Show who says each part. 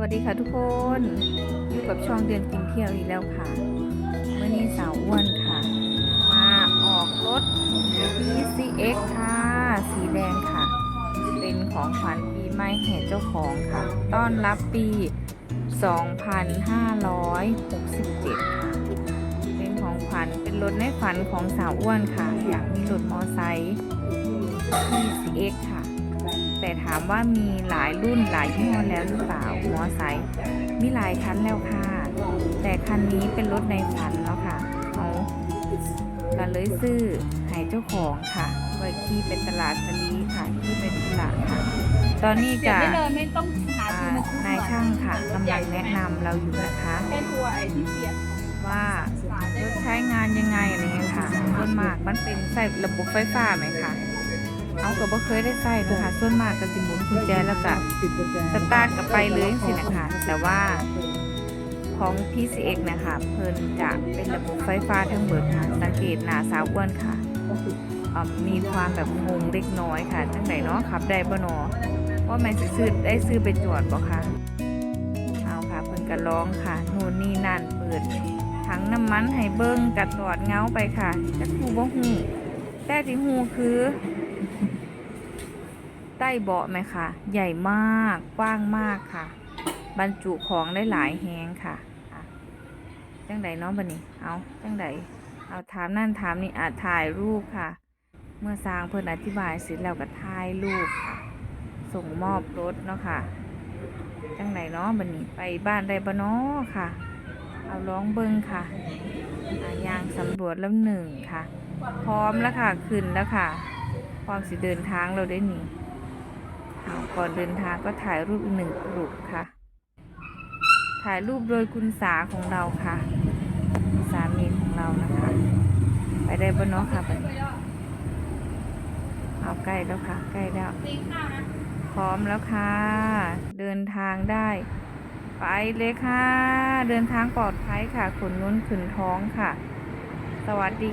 Speaker 1: วัสดีค่ะทุกคนอยู่กับช่องเดือนกินเที่ยวอีกแล้วค่ะเมื่อนี้สาวอ้วนค่ะ มาออกรถ PCX ค่ะ สีแดงค่ะ เป็นของขวัญปีใหม่แห่เจ้าของค่ะ ต้อนรับปี 2567 ค่ะ เป็นของขวัญเป็นรถในฝันของสาวอ้วนค่ะ อยากมีรถมอไซค์ PCX ค่ะ แต่ถามว่ามีหลายรุ่นหลายยี่ห้อแล้วหรือเปล่ามอไซค์มีหลายคันแล้วค่ะ แต่คันนี้เป็นรถในฝันแล้วค่ะเขาก็เลยซื้อให้เจ้าของค่ะไว้ขี่เป็นตลาดสลีค่ะที่เป็นตลาดค่ะ ตอนนี้
Speaker 2: เสีย
Speaker 1: จะ
Speaker 2: ไม่เลยไม่ต้องหา
Speaker 1: อ่า
Speaker 2: ซื้อมาทุก
Speaker 1: นายช่างค่ะกำลังแนะนำเราอยู่นะคะ
Speaker 2: เป็นตัวไอ้ที่เสียบ
Speaker 1: ว่ารถใช้งานยังไงอะไรเงี้ยค่ะส่วนมากมันเป็นใส่ระบบไฟฟ้าไหมคะ เอาก็บ่เคยได้ใส่นะคะส่วนมากก็สิหมุนกุญแจแล้วก็สตาร์ทกลับไปเลยสินะคะแต่ว่าของ PCX นะคะเพิ่นจะเป็นระบบไฟฟ้าทั้งหมดค่ะสังเกตหนาสาวอ้วนค่ะอ่ามีความแบบงงเล็กน้อยค่ะจังไหนเนาะขับได้บ่เนาะว่าแม่นสิซื้อได้ซื้อไปจอดบ่คะเอาค่ะเพิ่นก็ร้องค่ะนู่นนี่นั่นเปิดถังน้ำมันให้เบิ้งกัดตอดเงาไปค่ะจักฮู้บ่ฮู้แต่ที่ฮู้คือ ใต้เบาะไหมคะ ใหญ่มากกว้างมากค่ะ บรรจุของได้หลายแฮงค่ะจังใดน้องบันนี้เอาจังใดเอาถามนั่นถามนี่อาจถ่ายรูปค่ะ เมื่อสร้างเพิ่อนอธิบายเสร็จแล้วก็ถ่ายรูปค่ะ ส่งมอบรถเนาะค่ะ จังใดเนาะบันนี้ไปบ้านได้บ่เนาะค่ะ เอาร้องเบิ้งค่ะอะยางสำรวจแล้วหนึ่งค่ะ พร้อมแล้วค่ะ ขึ้นแล้วค่ะ พร้อมสิเดินทางเราได้หนีเอาก่อนเดินทางก็ถ่ายรูปอีกหนึ่งกลุ่มค่ะ ถ่ายรูปโดยคุณสาของเราค่ะสามีของเรานะคะ ไปได้บนน้องค่ะไปเอาใกล้แล้วค่ะใกล้แล้ว
Speaker 2: ตีข้าว
Speaker 1: พร้อมแล้วค่ะ เดินทางได้ ไปเลยค่ะ เดินทางปลอดภัยค่ะขนนุ้นขึ้นท้องค่ะ สวัสดี